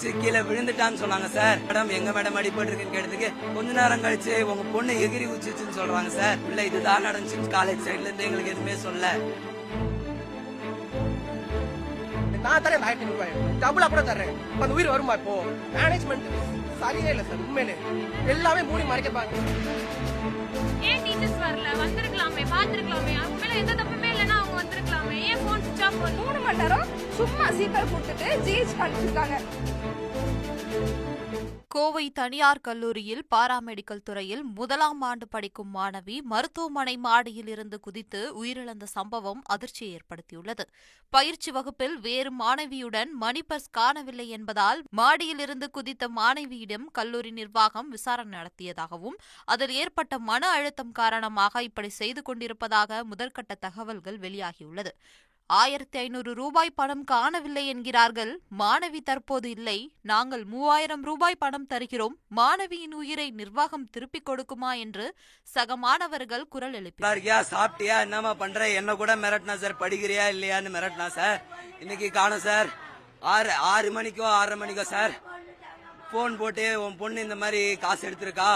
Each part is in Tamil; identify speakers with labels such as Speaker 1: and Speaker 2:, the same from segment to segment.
Speaker 1: கீழே விழுந்துட்டான்னு சொன்னாங்க சார். மேடம் எங்க மேடம் அடிபட்டு இருக்குன்னு கேட்டதுக்கு கொஞ்ச நேரம் கழிச்சு உங்க பொண்ணு எகிரி உச்சிச்சுன்னு சொல்றாங்க சார். இல்ல இதுதான் நடந்துச்சு காலேஜ் சைடுல இருந்து எங்களுக்கு எதுவுமே சொல்ல
Speaker 2: நான் தரேன் ஆயிரத்தி ரூபாய். டபுளா கூட தர்றேன். இப்ப அந்த உயிர் வருமா இப்போ? மேனேஜ்மெண்ட் சரியே இல்லை சார் உண்மையிலே. எல்லாமே மூடி மறைக்கப்பாங்க.
Speaker 3: ஏன் டீச்சர்ஸ் வரல? வந்திருக்கலாமே பார்த்திருக்கலாமே. அவங்க மேல எந்த தப்புமே இல்லைன்னா அவங்க வந்திருக்கலாமே. ஏன் ஃபோன் சுவிச் ஆஃப்
Speaker 4: மூணு மணி நேரம் சும்மா சீக்கிரம் கொடுத்துட்டு ஜிஹெச் அனுப்பிச்சிருக்காங்க
Speaker 5: கோவை தனியார் கல்லூரியில் பாராமெடிக்கல் துறையில் முதலாம் ஆண்டு படிக்கும் மாணவி மருத்துவமனை மாடியில் இருந்து குதித்து உயிரிழந்த சம்பவம் அதிர்ச்சியை ஏற்படுத்தியுள்ளது. பயிற்சி வகுப்பில் வேறு மாணவியுடன் மணி பர்ஸ் காணவில்லை என்பதால் மாடியிலிருந்து குதித்த மாணவியிடம் கல்லூரி நிர்வாகம் விசாரணை நடத்தியதாகவும் அதில் ஏற்பட்ட மன அழுத்தம் காரணமாக இப்படி செய்து கொண்டிருப்பதாக முதற்கட்ட தகவல்கள் வெளியாகியுள்ளது. ஆயிரத்தி ஐநூறு ரூபாய் பணம் காணவில்லை என்கிறார்கள். மாணவி தற்போது இல்லை. நாங்கள் மூவாயிரம் ரூபாய் பணம் தருகிறோம். மாணவியின் உயிரை நிர்வாகம் திருப்பிக் கொடுக்குமா என்று சக மாணவர்கள் குரல் எழுப்பினர்.
Speaker 1: சாப்பிட்டியா என்னமா பண்ற? என்ன கூட மிரட்டினா சார் படிக்கிறியா இல்லையான்னு மிரட்டினா சார்? இன்னைக்கு காணும் சார். ஆறு ஆறு மணிக்கோ ஆறரை மணிக்கோ சார் ஃபோன் போட்டு உன் பொண்ணு இந்த மாதிரி காசு எடுத்திருக்கா?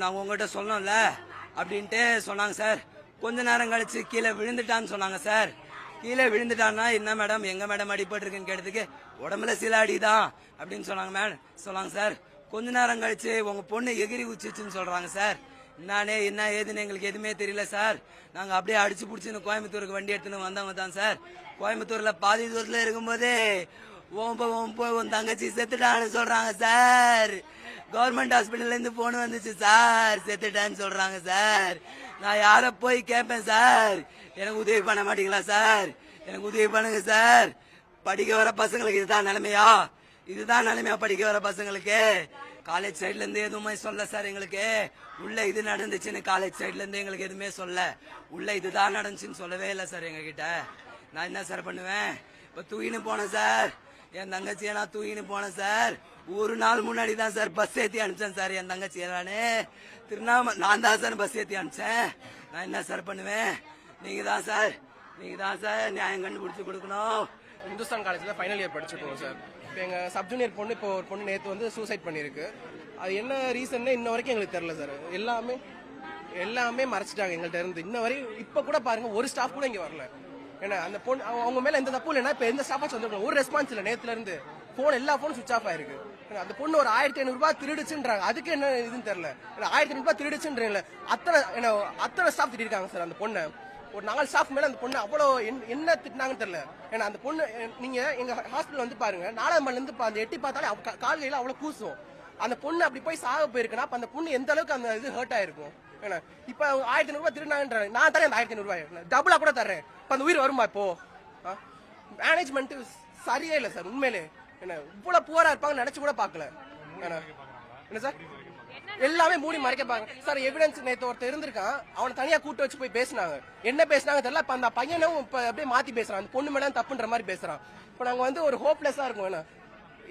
Speaker 1: நான் உங்ககிட்ட சொன்னோம்ல அப்படின்ட்டு சொன்னாங்க சார். கொஞ்ச நேரம் கழிச்சு கீழே விழுந்துட்டான்னு சொன்னாங்க சார். கீழே விழுந்துட்டான்னா என்ன மேடம் எங்க மேடம் அடிபட்டிருக்குன்னு கேட்டதுக்கு உடம்புல சில அடிதான் அப்படின்னு சொன்னாங்க மேடம் சொன்னாங்க சார் கொஞ்ச நேரம் கழிச்சு உங்க பொண்ணு எகிரி உச்சிச்சுன்னு சொல்றாங்க சார். என்னானே என்ன ஏதுன்னு எங்களுக்கு எதுவுமே தெரியல சார். நாங்க அப்படியே அடிச்சு பிடிச்சின்னு கோயம்புத்தூருக்கு வண்டி எடுத்துன்னு வந்தவங்க தான் சார். கோயம்புத்தூர்ல பாதி தூரத்துல இருக்கும்போதே ஓம்ப ஓம்ப உன் தங்கச்சி செத்துட்டான்னு சொல்றாங்க சார். கவர்மெண்ட் ஹாஸ்பிட்டல்லேருந்து ஃபோன் வந்துச்சு சார் செத்துட்டேன்னு சொல்கிறாங்க சார் நான் யாரை போய் கேட்பேன் சார் எனக்கு உதவி பண்ண மாட்டீங்களா சார் எனக்கு உதவி பண்ணுங்க சார் படிக்க வர பசங்களுக்கு இதுதான் நிலைமையா? இதுதான் நிலைமையா படிக்க வர பசங்களுக்கு? காலேஜ் சைட்லேருந்து எதுவுமே சொல்ல சார் எங்களுக்கு. உள்ள இது நடந்துச்சுன்னு காலேஜ் சைட்லேருந்து எங்களுக்கு எதுவுமே சொல்ல. உள்ள இதுதான் நடந்துச்சுன்னு சொல்லவே இல்லை சார் எங்ககிட்ட. நான் என்ன சார் பண்ணுவேன்? இப்போ தூக்கின்னு போனேன் சார் என் தங்கச்சியை நான் தூக்கின்னு போனேன் சார் ஒரு நாள் முன்னாடி தான் சார் பஸ் ஏத்தி அனுப்பிச்சேன் சார். என் தங்கச்சி நானு திருவண்ணாமலை நான் தான் சார் பஸ் ஏத்தி அனுப்பிச்சேன். நான் என்ன சார் பண்ணுவேன்? நீங்க தான் சார். நீங்க தான் சார் நியாயம் கண்டுபிடிச்சு கொடுக்கணும்.
Speaker 2: இந்துஸ்தான் காலேஜில் ஃபைனல் இயர் படிச்சுட்டு சார். இப்போ எங்கள் சப் ஜூனியர் பொண்ணு இப்போ ஒரு பொண்ணு நேற்று வந்து சூசைட் பண்ணியிருக்கு. அது என்ன ரீசன்னு இன்ன வரைக்கும் எங்களுக்கு தெரில சார். எல்லாமே எல்லாமே மறைச்சிட்டாங்க எங்கள்கிட்ட இருந்து. இன்ன வரையும் இப்போ கூட பாருங்க ஒரு ஸ்டாஃப் கூட இங்கே வரல. ஏன்னா அந்த பொண்ணு அவங்க- அவங்க மேல எந்த தப்பும் இல்லைன்னா இப்போ எந்த ஸ்டாஃபாச்சும் வந்துருக்கணும் ஒரு ரெஸ்பான்ஸ் இல்லை. நேத்துல இருந்து ஃபோன் எல்லா ஃபோனும் சுவிச் ஆஃப் ஆயிருக்கு. ஏன்னா, அந்த பொண்ணு ஒரு ஆயிரத்தி ஐநூறு ரூபாய் திருடுச்சுன்றாங்க. அதுக்கு என்ன இதுன்னு தெரியல. ஆயிரத்தி ஐநூறுபா ரூபாய் திருடுச்சுன்றீங்களே அத்தனை என்ன அத்தனை ஸ்டாஃப் திட்டிருக்காங்க சார் அந்த பொண்ணை. ஒரு நாலு ஸ்டாஃப் மேல அந்த பொண்ணு அவ்வளோ என்ன- என்ன திட்டினாங்கன்னு தெரியல. ஏன்னா அந்த பொண்ணு நீங்க எங்க ஹாஸ்பிட்டல் வந்து பாருங்க நாலாம் மணில இருந்து அந்த எட்டி பார்த்தாலே அவ கால் கையில அவ்வளவு கூசும். அந்த பொண்ணு அப்படி போய் சாக போயிருக்குன்னா அப்ப அந்த பொண்ணு எந்த அளவுக்கு அந்த இது ஹர்ட் ஆயிருக்கும்? ஏன்னா இப்ப ஆயிரத்தி ஐநூறு ரூபாய் நான் தரேன் அந்த ஆயிரத்தி ஐநூறு ரூபாய். டபுளா கூட தரேன் இப்ப அந்த உயிர் வருமா இப்போ? மேனேஜ்மெண்ட் சரியே இல்லை சார் உண்மையிலே. என்ன இவ்வளவு புவரா இருப்பாங்க நினைச்சு கூட பார்க்கல. என்ன? சார்? எல்லாமே மூடி மறைக்கப்பாங்க சார் எவிடன்ஸ் நேற்று ஒருத்தர் இருந்திருக்கான். அவனை தனியா கூட்டு வச்சு போய் பேசினாங்க. என்ன பேசினாங்க தெரியல. இப்ப அந்த பையனும் இப்ப அப்படியே மாத்தி பேசுறான். அந்த பொண்ணு மேல தப்புன்ற மாதிரி பேசுறான். இப்ப நாங்க வந்து ஒரு ஹோப்லெஸ்ஸா இருக்கோம். என்ன?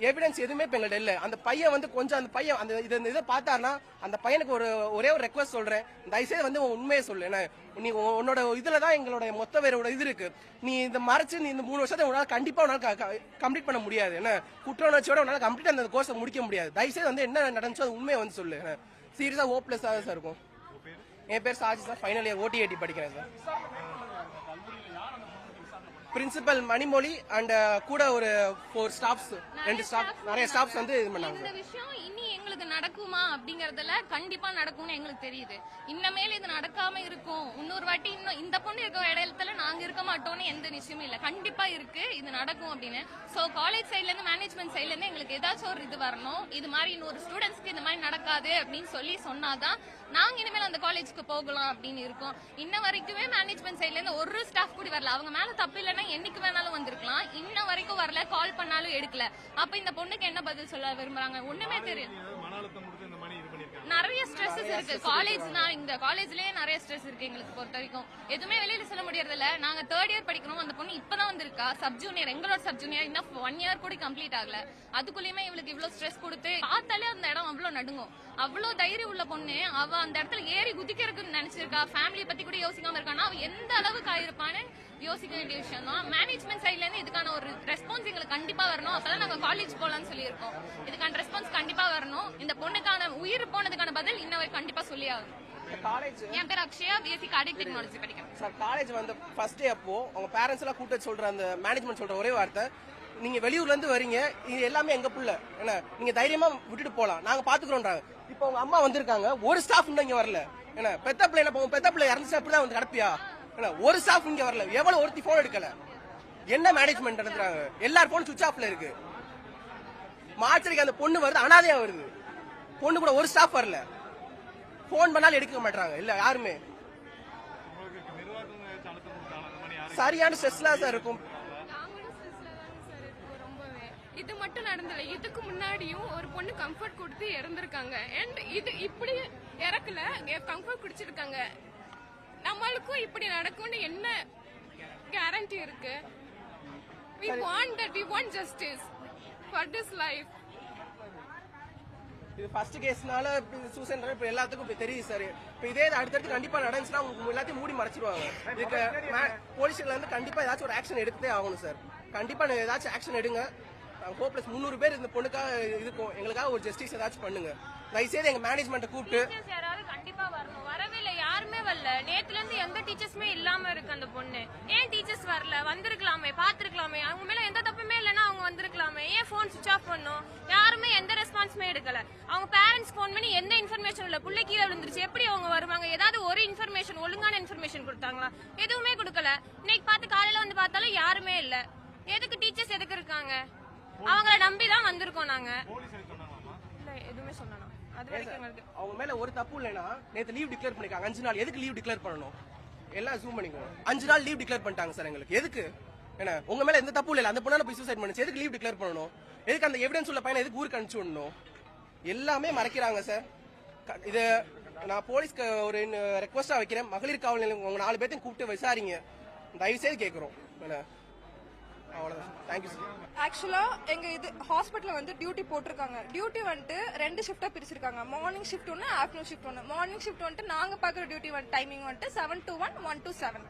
Speaker 2: எவிடன்ஸ் எதுவுமே இப்போ எங்கள்கிட்ட இல்லை. அந்த பையன் வந்து கொஞ்சம் அந்த பையன் அந்த இதை இதை பார்த்தாருன்னா அந்த பையனுக்கு ஒரு ஒரே ஒரு ரெக்வஸ்ட் சொல்கிறேன் தயவுசெய்து வந்து உன் உண்மையை சொல்லு. என்ன நீ உன்னோட இதில் தான் எங்களோட மொத்த பேரோட இது இருக்கு. நீ இந்த மறைச்சு நீ இந்த மூணு வருஷத்தை உன்னால கண்டிப்பாக உன்னால கம்ப்ளீட் பண்ண முடியாது. என்ன குற்ற உணர்ச்சியோட உன்னால கம்ப்ளீட் அந்த கோர்ஸை முடிக்க முடியாது. தயவுசெய்து வந்து என்ன நடந்துச்சோ அது உண்மையை வந்து சொல்லு. ஓ ஹோப்லெஸ்ஸா தான் சார் இருக்கும். என் பேர் சாஜி சார் ஃபைனல் இயர் ஓடிஐடி படிக்கிறேன் சார் பிரின்சிபல் மணிமொழி அண்ட் கூட ஒரு ஃபோர் ஸ்டாஃப்ஸ் ரெண்டு ஸ்டாஃப் நிறைய ஸ்டாஃப்ஸ் வந்து இது பண்ணாங்க.
Speaker 3: நடக்குமா அப்படிங்கறதுல கண்டிப்பா நடக்கும்னு எங்களுக்கு தெரியுது. இன்னமேல இது நடக்காம இருக்கும். இன்னொரு வாட்டி இன்னும் இந்த பொண்ணு இருக்க இடத்துல நாங்க இருக்க மாட்டோம்னு எந்த நிச்சயமும் இல்ல. கண்டிப்பா இருக்கு இது நடக்கும் அப்படின்னு. சோ காலேஜ் சைட்ல இருந்து மேனேஜ்மெண்ட் சைட்ல இருந்து எங்களுக்கு ஏதாச்சும் ஒரு இது வரணும். இது மாதிரி இன்னொரு ஸ்டூடெண்ட்ஸ்க்கு இந்த மாதிரி நடக்காது அப்படின்னு சொல்லி சொன்னாதான் நாங்க இனிமேல் அந்த காலேஜ்க்கு போகலாம் அப்படின்னு இருக்கோம். இன்ன வரைக்குமே மேனேஜ்மெண்ட் சைட்ல இருந்து ஒரு ஸ்டாஃப் கூட வரல. அவங்க மேல தப்பு இல்லைன்னா என்னைக்கு வேணாலும் வந்திருக்கலாம். இன்ன வரைக்கும் வரல கால் பண்ணாலும் எடுக்கல. அப்ப இந்த பொண்ணுக்கு என்ன பதில் சொல்ல விரும்புறாங்க? ஒண்ணுமே தெரியும் நிறைய ஸ்ட்ரெஸ்ஸஸ் இருக்கு. காலேஜ் இந்த காலேஜ்லயே நிறைய ஸ்ட்ரெஸ் இருக்கு எங்களுக்கு பொறுத்த வரைக்கும். எதுவுமே வெளியில சொல்ல முடியறதில்ல. நாங்க தேர்ட் இயர் படிக்கணும். அந்த பொண்ணு இப்பதான் வந்திருக்கா. சப் ஜூனியர் எங்களோட சப் ஜூனியர் இன்னும் ஒன் இயர் கூட கம்ப்ளீட் ஆகல. அதுக்குள்ளயுமே இவளுக்கு இவ்வளவு ஸ்ட்ரெஸ் கொடுத்து பார்த்தாலே அந்த இடம் அவ்வளவு நடுங்கும். அவ்வளவு தைரியம் உள்ள பொண்ணு. அவ அந்த இடத்துல ஏறி குதிக்கிறதுக்கு நினைச்சிருக்கா. ஃபேமிலி பத்தி கூட யோசிக்காம இருக்கானா? அவ எந்த அளவுக்கு ஆயிருப்பான்னு யோசிக்க வேண்டிய விஷயம் தான் மேனேஜ்மெண்ட் சைட்ல இருந்து இதுக்கான ஒரு ரெஸ்பான்ஸ் எங்களுக்கு கண்டிப்பா வரணும். அப்பதான் நாங்க காலேஜ் போலாம்னு சொல்லியிருக்கோம். இதுக்கான ரெஸ்பான்ஸ் வரணும் இந்த பொண்ணுக்கான உயிர் போனதுக்கான பதில் இன்ன கண்டிப்பா சொல்லி ஆகணும்.
Speaker 2: காலேஜ்
Speaker 3: என் பேர் அக்ஷயா பிஎஸ்சி கார்டிக் டெக்னாலஜி படிக்கிறேன்.
Speaker 2: சார் காலேஜ் வந்த ஃபர்ஸ்ட் டே அப்போ அவங்க பேரண்ட்ஸ் எல்லாம் கூட்ட சொல்ற அந்த மேனேஜ்மெண்ட் சொல்ற ஒரே வார்த்தை நீங்க வெளியூர்ல இருந்து வரீங்க இது எல்லாமே எங்க புள்ள? என்ன நீங்க தைரியமா விட்டுட்டு போலாம். நாங்க பாத்துக்கிறோம்ன்றாங்க இப்போ அவங்க அம்மா வந்திருக்காங்க ஒரு ஸ்டாஃப் இன்னும் இங்க வரல. என்ன பெத்த பிள்ளை என்ன போகும் பெத்த பிள்ளை இறந்துச்சு அப்படிதான் வந்து கிடப்பியா? என்ன ஒரு ஸ்டாஃப் இங்க வரல. எவ்வளவு ஒருத்தி போன் எடுக்கல? என்ன மேனேஜ்மெண்ட் நடத்துறாங்க? எல்லார் போன் சுவிச் ஆஃப்ல இருக்கு. மார்ச்சரிக்கு அந்த பொண்ணு வருது அனாதையா வருது. பொண்ணு கூட ஒரு ஸ்டாஃப் வரல. போன் பண்ணாலும் எடுக்க மாட்டாங்க இல்ல யாருமே. சரியான ஸ்ட்ரெஸ்லாம் சார் இருக்கும்.
Speaker 6: இது மட்டும் நடந்தல. இதுக்கு முன்னாடியும் ஒரு பொண்ணு கம்ஃபர்ட் கொடுத்து இறந்திருக்காங்க. அண்ட் இது இப்படி இறக்கல. கம்ஃபர்ட் குடிச்சிருக்காங்க. நம்மளுக்கும் இப்படி நடக்கும்னு என்ன கேரண்டி இருக்கு? We want that we want justice for this life
Speaker 2: இது ஃபர்ஸ்ட் கேஸ்னால சூசைட் இப்ப எல்லாத்துக்கும் இப்ப தெரியுது சார் இப்ப இதே அடுத்தடுத்து கண்டிப்பா நடந்துச்சுன்னா உங்களுக்கு எல்லாத்தையும் மூடி மறைச்சிருவாங்க. இதுக்கு போலீஸ்ல இருந்து கண்டிப்பா ஏதாச்சும் ஒரு ஆக்ஷன் எடுத்தே ஆகணும் சார் கண்டிப்பா ஏதாச்சும் ஆக்ஷன் எடுங்க. ஹோப்லெஸ் முந்நூறு பேர் இந்த பொண்ணுக்காக இருக்கும் எங்களுக்காக ஒரு ஜஸ்டிஸ் ஏதாச்சும் பண்ணுங்க. தயவுசெய்து எங்க மேனேஜ்மெண்ட்டை கூப்பிட்டு
Speaker 7: கண்டிப்பா வரணும். யாருமே வரல. நேத்துல இருந்து எந்த டீச்சர்ஸுமே இல்லாம இருக்கு அந்த பொண்ணு. ஏன் டீச்சர்ஸ் வரல? வந்திருக்கலாமே பாத்துருக்கலாமே. அவங்க மேல எந்த தப்புமே இல்லைன்னா அவங்க வந்திருக்கலாமே. ஏன் போன் சுவிச் ஆஃப் பண்ணும்? யாருமே எந்த ரெஸ்பான்ஸுமே எடுக்கல. அவங்க பேரண்ட்ஸ் ஃபோன் பண்ணி எந்த இன்ஃபர்மேஷன் இல்ல? புள்ளை கீழே விழுந்துருச்சு. எப்படி அவங்க வருவாங்க? ஏதாவது ஒரு இன்ஃபர்மேஷன் ஒழுங்கான இன்ஃபர்மேஷன் கொடுத்தாங்களா? எதுவுமே கொடுக்கல. இன்னைக்கு பார்த்து காலையில வந்து பார்த்தாலும் யாருமே இல்ல. எதுக்கு டீச்சர்ஸ் எதுக்கு இருக்காங்க? அவங்கள நம்பி தான் வந்திருக்கோம் நாங்க இல்ல எதுவுமே சொல்லணும் அது வரைக்கும் எங்களுக்கு
Speaker 2: அவங்க மேல ஒரு தப்பு இல்லைன்னா நேத்து லீவ் டிக்ளேர் பண்ணிருக்காங்க. அஞ்சு நாள் எதுக்கு லீவ் டிக்ளேர் பண்ணணும்? எல்லாம் ஜூம் பண்ணிக்கோங்க. அஞ்சு நாள் லீவ் டிக்ளேர் பண்ணிட்டாங்க சார் எங்களுக்கு. எதுக்கு? என்ன? உங்க மேல எந்த தப்பு இல்ல அந்த பொண்ணால போய் சூசைட் பண்ணுச்சு. எதுக்கு லீவ் டிக்ளேர் பண்ணணும்? எதுக்கு அந்த எவிடன்ஸ் உள்ள பையனை எதுக்கு ஊருக்கு அனுப்பிச்சு விடணும்? எல்லாமே மறைக்கிறாங்க சார். இது நான் போலீஸ்க்கு ஒரு ரெக்வஸ்டா வைக்கிறேன். மகளிர் காவல் நிலையம் உங்க நாலு பேர்த்தையும் கூப்பிட்டு விசாரிங்க. தயவு செய்து கேட்கிறோம் என்ன? அவ்வளவுதான். தேங்க்யூ சார்
Speaker 4: ஆக்சுவலா எங்க இது ஹாஸ்பிட்டலில் வந்து டியூட்டி போட்டிருக்காங்க. டியூட்டி வந்துட்டு ரெண்டு ஷிஃப்டா பிரிச்சிருக்காங்க. மார்னிங் ஷிஃப்ட் ஒன்று ஆஃப்டர்நூன் ஷிஃப்ட் ஒன்று மார்னிங் ஷிஃப்ட் வந்துட்டு நாங்க பாக்குற டியூட்டி வந்து டைமிங் வந்துட்டு seven to one one to seven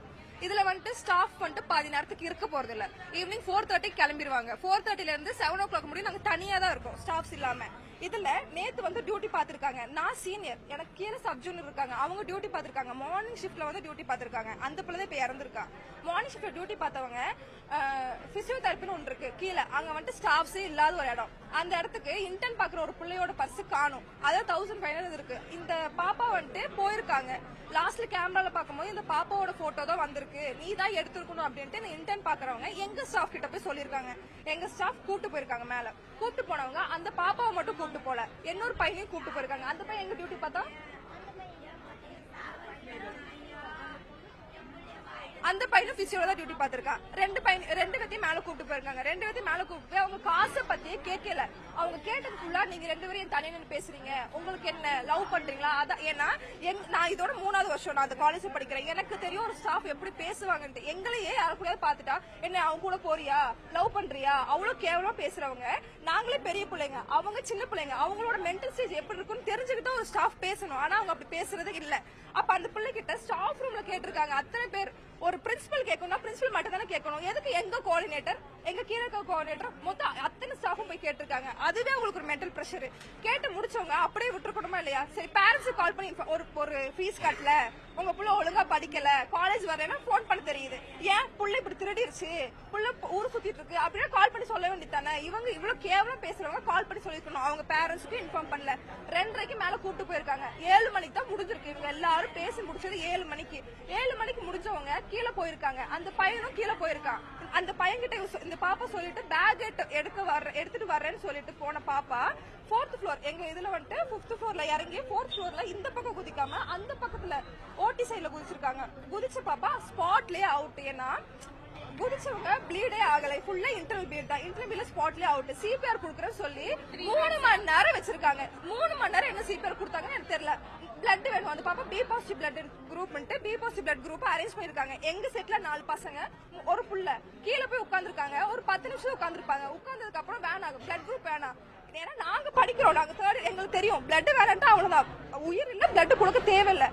Speaker 4: இதுல வந்துட்டு ஸ்டாஃப் வந்துட்டு பாதி நேரத்துக்கு இருக்க போறது இல்ல ஈவினிங் ஃபோர் தேர்ட்டிக்கு கிளம்பிடுவாங்க ஃபோர் தேர்ட்டில இருந்து செவன் ஓ கிளாக் முடியும். நாங்க தனியா தான் இருக்கோம் ஸ்டாஃப்ஸ் இல்லாம. இதுல நேத்து வந்து டியூட்டி பாத்திருக்காங்க நான் சீனியர் எனக்கு கீழே சப்ஜூனியர் இருக்காங்க. அவங்க டியூட்டி பாத்திருக்காங்க மார்னிங் ஷிஃப்ட்ல வந்து டியூட்டி பாத்திருக்காங்க அந்த பிள்ளை இப்ப இறந்துருக்கா. மார்னிங் ஷிஃப்ட்ல டியூட்டி பார்த்தவங்க பிசியோதெரப்பின்னு ஒன்று இருக்கு. கீழே. அங்க வந்துட்டு ஸ்டாஃப்ஸே இல்லாத ஒரு இடம். அந்த இடத்துக்கு இன்டர்ன் பாக்குற ஒரு பிள்ளையோட பர்ஸ் காணும். அதாவது தௌசண்ட் ஃபைவ் ஹண்ட்ரட் இருக்கு. இந்த பாப்பா வந்துட்டு போயிருக்காங்க. லாஸ்ட்ல கேமரால பார்க்கும்போது இந்த பாப்பாவோட போட்டோ தான் வந்திருக்கு. நீ தான் எடுத்துருக்கணும் அப்படின்ட்டு இந்த இன்டர்ன் பாக்குறவங்க எங்க ஸ்டாஃப் கிட்ட போய் சொல்லியிருக்காங்க. எங்க ஸ்டாஃப் கூட்டு போயிருக்காங்க மேல. கூட்டு போனவங்க அந்த பாப்பாவை மட்டும் கூப்பிட்டு போல. இன்னொரு பையனையும் கூப்பிட்டு போயிருக்காங்க. அந்த பையன் எங்க டியூட்டி பார்த்தா? அந்த பையனும் பிசியோட தான் டியூட்டி பார்த்திருக்கான். ரெண்டு பையன் ரெண்டு பேத்தையும் மேல கூப்பிட்டு போயிருக்காங்க. ரெண்டு பேத்தையும் மேல கூப்பிட்டு அவங்க காசை பத்தியே கேட்கல. அவங்க கேட்டது ஃபுல்லா நீங்க ரெண்டு பேரும் தனியா நின்னு பேசுறீங்க. உங்களுக்கு என்ன லவ் பண்றீங்களா? அதான் ஏன்னா நான் இதோட மூணாவது வருஷம் நான் அந்த காலேஜ் படிக்கிறேன். எனக்கு தெரியும் ஒரு ஸ்டாஃப் எப்படி பேசுவாங்கன்ட்டு. எங்களையே யாருக்குள்ளே பார்த்துட்டா என்ன அவங்க கூட போறியா? லவ் பண்றியா? அவ்வளவு கேவலமா பேசுறவங்க. நாங்களே பெரிய பிள்ளைங்க. அவங்க சின்ன பிள்ளைங்க. அவங்களோட மென்டல் ஸ்டேஜ் எப்படி இருக்குன்னு தெரிஞ்சுக்கிட்டு ஒரு ஸ்டாஃப் பேசணும். ஆனா அவங்க அப்படி பேசுறது இல்ல. அப்ப அந்த பிள்ளைகிட்ட ஸ்டாஃப் ரூம்ல கேட்டிருக்காங்க. அத்தனை பேர். ஒரு பிரின்சிபல் கேட்கணும்னா பிரின்சிபல் மட்டும் தானே கேட்கணும் எதுக்கு எங்க கோஆர்டினேட்டர் எங்க கீழே கோஆர்டினேட்டர் மொத்தம் அத்தனை ஸ்டாஃபும் போய் கேட்டிருக்காங்க. அதுவே உங்களுக்கு ஒரு மென்டல் ப்ரெஷர் கேட்டு முடிச்சவங்க அப்படியே விட்டுருக்கணுமா இல்லையா? சரி பேரண்ட்ஸ் கால் பண்ணி ஒரு ஒரு ஃபீஸ் கட்டல. உங்க புள்ள ஒழுங்கா படிக்கல. காலேஜ் வரேன்னா ஃபோன் பண்ண தெரியுது. ஏன் புள்ள இப்படி திருடிருச்சு? புள்ள ஊர் சுத்திட்டு இருக்கு. அப்படின்னா கால் பண்ணி சொல்ல வேண்டியதானே இவங்க இவ்வளவு கேவலம் பேசுறவங்க கால் பண்ணி சொல்லிருக்கணும் அவங்க பேரண்ட்ஸ்க்கு இன்ஃபார்ம் பண்ணல. ரெண்டரைக்கு மேல கூப்பிட்டு போயிருக்காங்க. ஏழு மணிக்கு தான் முடிஞ்சிருக்கு. இவங்க எல்லாரும் பேசி முடிச்சது ஏழு மணிக்கு. ஏழு மணிக்கு முடிஞ்சவங்க கீழே போயிருக்காங்க. அந்த பையனும் கீழே போயிருக்கான். அந்த பையன்கிட்ட சொ- இந்த பாப்பா சொல்லிட்டு பேக் எடுக்க வர்ற எடுத்துட்டு வர்றேன்னு சொல்லிட்டு போன பாப்பா ஃபோர்த் ஃப்ளோர் எங்க இதுல வந்துட்டு ஃபிஃப்த் ஃப்ளோர்ல இறங்கி ஃபோர்த் ஃப்ளோர்ல இந்த பக்கம் குதிக்காம அந்த பக்கத்துல ஓட்டி சைட்ல குதிச்சிருக்காங்க. குதிச்ச பாப்பா ஸ்பாட்லயே அவுட் ஏன்னா குதிச்சவங்க ப்ளீடே ஆகலை. ஃபுல்லா இன்டர்வல் பீட் தான். இன்டர்வியூல ஸ்பாட்லயே அவுட் சிபிஆர் குடுக்கறேன்னு சொல்லி மூணு மணி நேரம் வச்சிருக்காங்க. மூணு மணி நேரம் என்ன சிபிஆர் கொடுத்தாங்கன்னு எனக்கு தெரியல. பிளட் வேணும். அந்த பாப்பா B positive blood குரூப்ன்ட்டு B positive blood group arrange பண்ணிருக்காங்க எங்க செட்ல நாலு பசங்க ஒரு புள்ள. கீழே போய் உட்காந்துருக்காங்க ஒரு பத்து நிமிஷம் உட்காந்துருப்பாங்க உட்காந்ததுக்கு அப்புறம் வேணாம். பிளட் குரூப் வேணாம். ஏன்னா நாங்க படிக்கிறோம். நாங்க தேர்ட் எங்களுக்கு தெரியும். பிளட் வேணான்ட்டு அவ்வளவுதான். உயிர் இல்ல பிளட் கொடுக்க தேவையில்லை.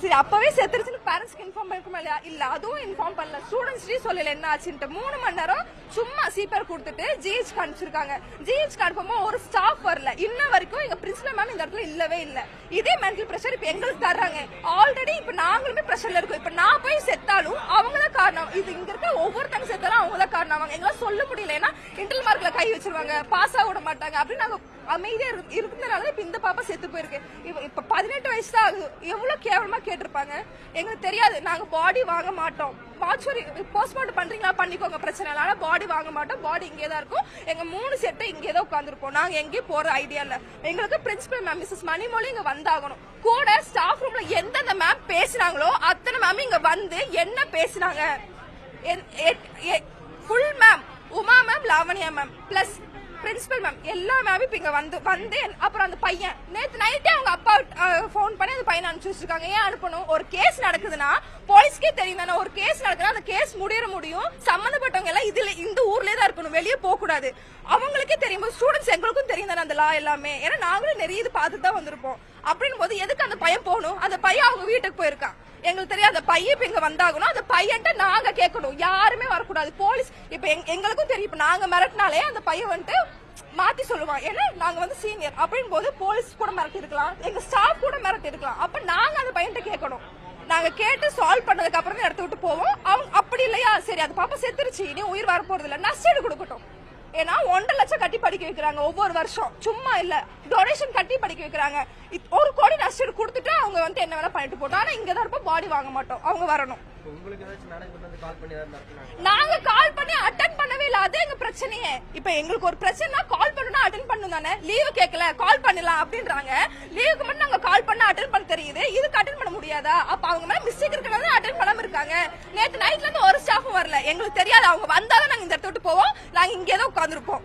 Speaker 4: சரி அப்பவே செத்துருச்சுன்னு பேரண்ட்ஸ்க்கு இன்ஃபார்ம் பண்ணிருக்குமா இல்லையா? இல்ல அதுவும் இன்ஃபார்ம் பண்ணல. ஸ்டூடெண்ட்ஸ்லயும் சொல்லல என்ன ஆச்சுன்ட்டு. மூணு மணி நேரம் சும்மா சீப்பர் கொடுத்துட்டு ஜிஹெச் அனுப்பிச்சிருக்காங்க. ஜிஹெச் அனுப்பும்போது ஒரு ஸ்டாஃப் வரல. இன்ன வரைக்கும் எங்க பிரின்சிபல் மேம் இந்த இடத்துல இல்லவே இல்ல. இதே மென்டல் பிரஷர் இப்ப எங்களுக்கு தர்றாங்க. ஆல்ரெடி இப்ப நாங்களுமே பிரஷர்ல இருக்கோம். இப்ப நான் போய் செத்தாலும் அவங்க தான் காரணம். இது இங்க இருக்க ஒவ்வொருத்தங்க செத்தாலும் அவங்க தான் காரணம். அவங்க எங்களால சொல்ல முடியல. ஏன்னா இன்டர்னல் மார்க்ல கை வச்சிருவாங்க. பாஸ் ஆக விட மாட்டாங்க. அப்படின்னு நாங்க அமைதியா இரு- இருந்தனால இப்ப இந்த பாப்பா செத்து போயிருக்கு. இப்ப பதினெட்டு வயசு தான் ஆகுது. எவ்வளவு கேவலமா கேட்டிருப்பாங்க. எங்களுக்கு தெரியாது. நாங்க பாடி வாங்க மாட்டோம். மாச்சுவரி போஸ்ட்மார்ட்டம் பண்றீங்களா? பண்ணிக்கோங்க. பிரச்சனை இல்லை. பாடி வாங்க மாட்டோம். பாடி இங்கே தான் இருக்கும். எங்க மூணு செட்டு இங்கே தான் உட்காந்துருப்போம் நாங்க எங்கேயும் போற ஐடியா இல்ல. எங்களுக்கு பிரின்சிபல் மேம் மிஸ்ஸஸ் மணிமொழி இங்க வந்தாகணும். கூட ஸ்டாஃப் ரூம்ல எந்தெந்த மேம் பேசினாங்களோ அத்தனை மேம் இங்க வந்து என்ன பேசினாங்க? Full ma'am Uma ma'am Lavanya ma'am plus principal ma'am எல்லா மேம் இப்ப இங்க வந்து வந்து அப்புறம் அந்த பையன். நேத்து நைட்டே அவங்க அப்பா ஃபோன் பண்ணி அந்த பையனை அனுப்பிச்சு வச்சிருக்காங்க. ஏன் அனுப்பணும்? ஒரு கேஸ் நடக்குதுன்னா போலீஸ்க்கே தெரியும் தானே. ஒரு கேஸ் நடக்குதுன்னா அந்த கேஸ் முடிய முடியும். சம்பந்தப்பட்டவங்க எல்லாம் இதுல இந்த ஊர்லயே தான் இருக்கணும். வெளியே போக கூடாது அவங்களுக்கே தெரியும் ஸ்டூடெண்ட்ஸ் எங்களுக்கும் தெரியும் தானே அந்த லா எல்லாமே. ஏன்னா நாங்களும் நிறைய இது பார்த்து தான் வந்திருப்போம். அப்படின்னு போது எதுக்கு அந்த பையன் போகணும்? அந்த பையன் அவங்க வீட்டுக்கு போயிருக்கான். எங்களுக்கு தெரியும் அந்த பையன் இப்ப இங்க வந்தாகணும். அந்த பையன்ட்ட நாங்க கேட்கணும். யாருமே வரக்கூடாது. போலீஸ் இப்ப எங்களுக்கும் தெரியும். இப்ப நாங்க மிரட்டினாலே அந்த பையன் வந்துட்டு மாத்தி சொல்லுவான் ஏன்னா நாங்க வந்து சீனியர் அப்படின் போது போலீஸ் கூட மிரட்டி இருக்கலாம் எங்க ஸ்டாஃப் கூட மிரட்டி இருக்கலாம் அப்ப நாங்க அந்த பையன்கிட்ட கேட்கணும். நாங்க கேட்டு சால்வ் பண்ணதுக்கு அப்புறம் தான் இடத்த விட்டு போவோம். அவங்க அப்படி இல்லையா? சரி அது பாப்பா செத்துருச்சு. இனி உயிர் வர போறது இல்ல. நஷ்டீடு கொடுக்கட்டும். ஏன்னா ஒன்றரை லட்சம் கட்டி படிக்க வைக்கிறாங்க ஒவ்வொரு வருஷம். சும்மா இல்ல. டொனேஷன் கட்டி படிக்க வைக்கிறாங்க. ஒரு கோடி நஷ்டீடு கொடுத்துட்டு அவங்க வந்து என்ன வேணா பண்ணிட்டு போட்டோம் ஆனா இங்க தான் இருப்போம். பாடி வாங்க மாட்டோம். அவங்க வரணும்.
Speaker 2: கால் பண்ணி
Speaker 4: நாங்க கால் பண்ணி அட்டன் பண்ணவே இல்ல. அது எங்க பிரச்சனையே. இப்ப எங்களுக்கு ஒரு பிரச்சனை கால் பண்ணா அட்டன் பண்ணும் தானே? லீவு கேட்கல கால் பண்ணலாம் அப்படின்றாங்க. லீவுக்கு மட்டும் நாங்க கால் பண்ண அட்டன் பண்ண தெரியுது. இதுக்கு அட்டன் பண்ண முடியாதா? அப்ப அவங்க மேல மிஸ்டேக் இருக்கிறதா அட்டன் பண்ணாம இருக்காங்க. நேத்து நைட்ல இருந்து ஒரு ஸ்டாஃபும் வரல. எங்களுக்கு தெரியாது. அவங்க வந்தாலும் நாங்க இந்த இடத்த விட்டு போவோம். நாங்க இங்கே தான் உட்காந்துருப்போம்